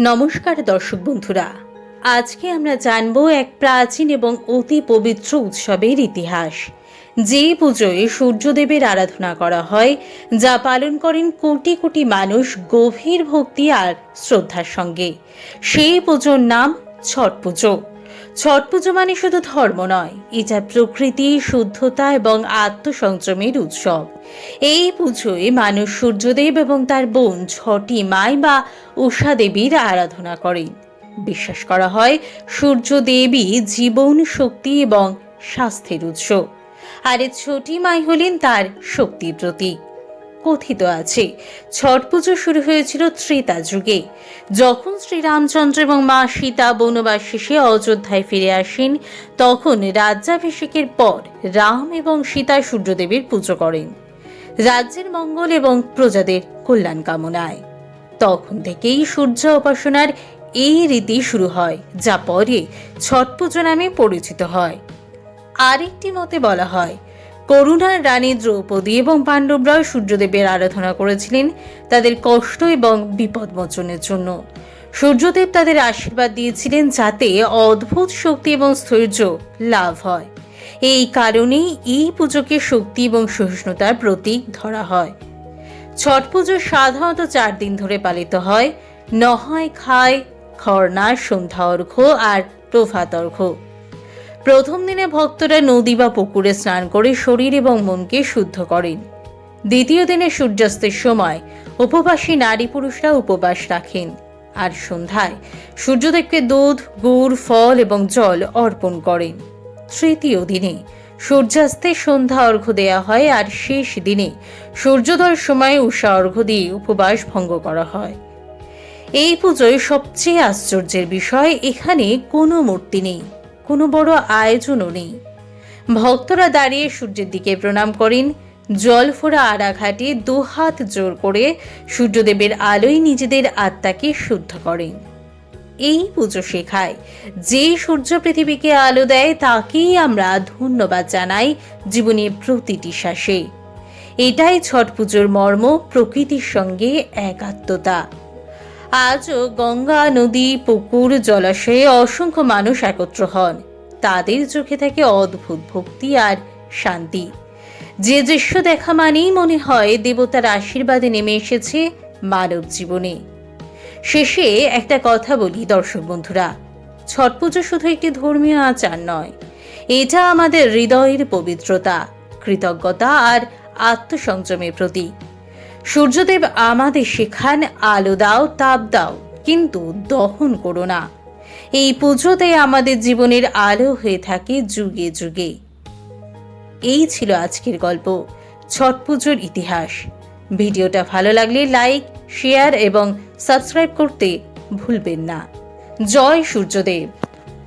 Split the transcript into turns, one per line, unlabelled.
নমস্কার দর্শক বন্ধুরা। আজকে আমরা জানব এক প্রাচীন এবং অতি পবিত্র উৎসবের ইতিহাস। যে পুজোয় সূর্যদেবের আরাধনা করা হয়, যা পালন করেন কোটি কোটি মানুষ গভীর ভক্তি আর শ্রদ্ধার সঙ্গে। সেই পুজোর নাম ছট পুজো। ছট পুজো মানে শুধু ধর্ম নয়, এটা প্রকৃতি, শুদ্ধতা এবং আত্মসংযমের উৎসব। এই পুজোয় মানুষ সূর্যদেব এবং তার বোন ছটি মাই বা উষা দেবীর আরাধনা করেন। বিশ্বাস করা হয় সূর্য দেবী জীবন, শক্তি এবং স্বাস্থ্যের উৎস। আর ছটি মাই হলেন তার শক্তির প্রতীক। কথিত আছে। ছট পুজো শুরু হয়েছিল ত্রেতা যুগে। যখন শ্রীরামচন্দ্র এবং মা সীতা বনবাস শেষে অযোধ্যায় ফিরে আসেন, তখন রাজ্যাভিষেকের পর রাম এবং সীতা সূর্যদেবের পুজো করেন। রাজ্যের মঙ্গল এবং প্রজাদের কল্যাণ কামনায়। তখন থেকেই সূর্য উপাসনার এই রীতি শুরু হয়, যা পরে ছট পুজো নামে পরিচিত হয়। আরেকটি মতে বলা হয় করুণার রানী, দ্রৌপদী এবং পাণ্ডবরাও সূর্যদেবের আরাধনা করেছিলেন তাদের কষ্ট এবং বিপদ মোচনের জন্য। সূর্যদেব তাদের আশীর্বাদ দিয়েছিলেন যাতে অদ্ভুত শক্তি এবং স্থৈর্য লাভ হয়। এই কারণেই এই পুজোকে শক্তি এবং সহিষ্ণুতার প্রতীক ধরা হয়। ছট পুজো সাধারণত চার দিন ধরে পালিত হয়। নহায়, খায় খরনা সন্ধ্যা অর্ঘ্য আর প্রভাত অর্ঘ্য। প্রথম দিনে ভক্তরা নদী বা পুকুরে স্নান করে শরীর এবং মনকে শুদ্ধ করেন। দ্বিতীয় দিনে সূর্যাস্তের সময় উপবাসী নারী পুরুষরা উপবাস রাখেন। আর সন্ধ্যায় সূর্যদেবকে দুধ, গুড়, ফল এবং জল অর্পণ করেন। তৃতীয় দিনে সূর্যাস্তে সন্ধ্যা অর্ঘ্য দেয়া হয় আর শেষ দিনে সূর্যোদয়ের সময় উষা অর্ঘ্য দিয়ে উপবাস ভঙ্গ করা হয়। এই পুজোয় সবচেয়ে আশ্চর্যের বিষয়, এখানে কোনো মূর্তি নেই। কোনো বড় আয়োজনও নেই। ভক্তরা দাঁড়িয়ে সূর্যের দিকে প্রণাম করেন। জল ফোড়া আড়াঘাটে দুহাত জোর করে সূর্যদেবের আলোয় নিজেদের আত্মাকে শুদ্ধ করেন। এই পুজো শেখায়, যে সূর্য পৃথিবীকে আলো দেয় তাকেই আমরা ধন্যবাদ জানাই জীবনের প্রতিটি শ্বাসে। এটাই ছট পুজোর মর্ম, প্রকৃতির সঙ্গে একাত্মতা। আজও গঙ্গা নদী, পুকুর, জলাশয়ে অসংখ্য মানুষ একত্র হন। তাদের চোখে থাকে অদ্ভুত ভক্তি আর শান্তি। যে দৃশ্য দেখা মানেই মনে হয় দেবতার আশীর্বাদে নেমে এসেছে মানব জীবনে। শেষে একটা কথা বলি দর্শক বন্ধুরা। ছট পুজো শুধু একটি ধর্মীয় আচার নয়, এটা আমাদের হৃদয়ের পবিত্রতা, কৃতজ্ঞতা আর আত্মসংযমের প্রতীক। সূর্যদেব আমাদের শেখান, আলো দাও, তাপ দাও, কিন্তু দহন করো না। এই পুজোতে আমাদের জীবনের আলো হয়ে থাকে যুগে যুগে। এই ছিল আজকের গল্প, ছট পুজোর ইতিহাস। ভিডিওটা ভালো লাগলে লাইক, শেয়ার এবং সাবস্ক্রাইব করতে ভুলবেন না। জয় সূর্যদেব।